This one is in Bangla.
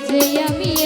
যে আমি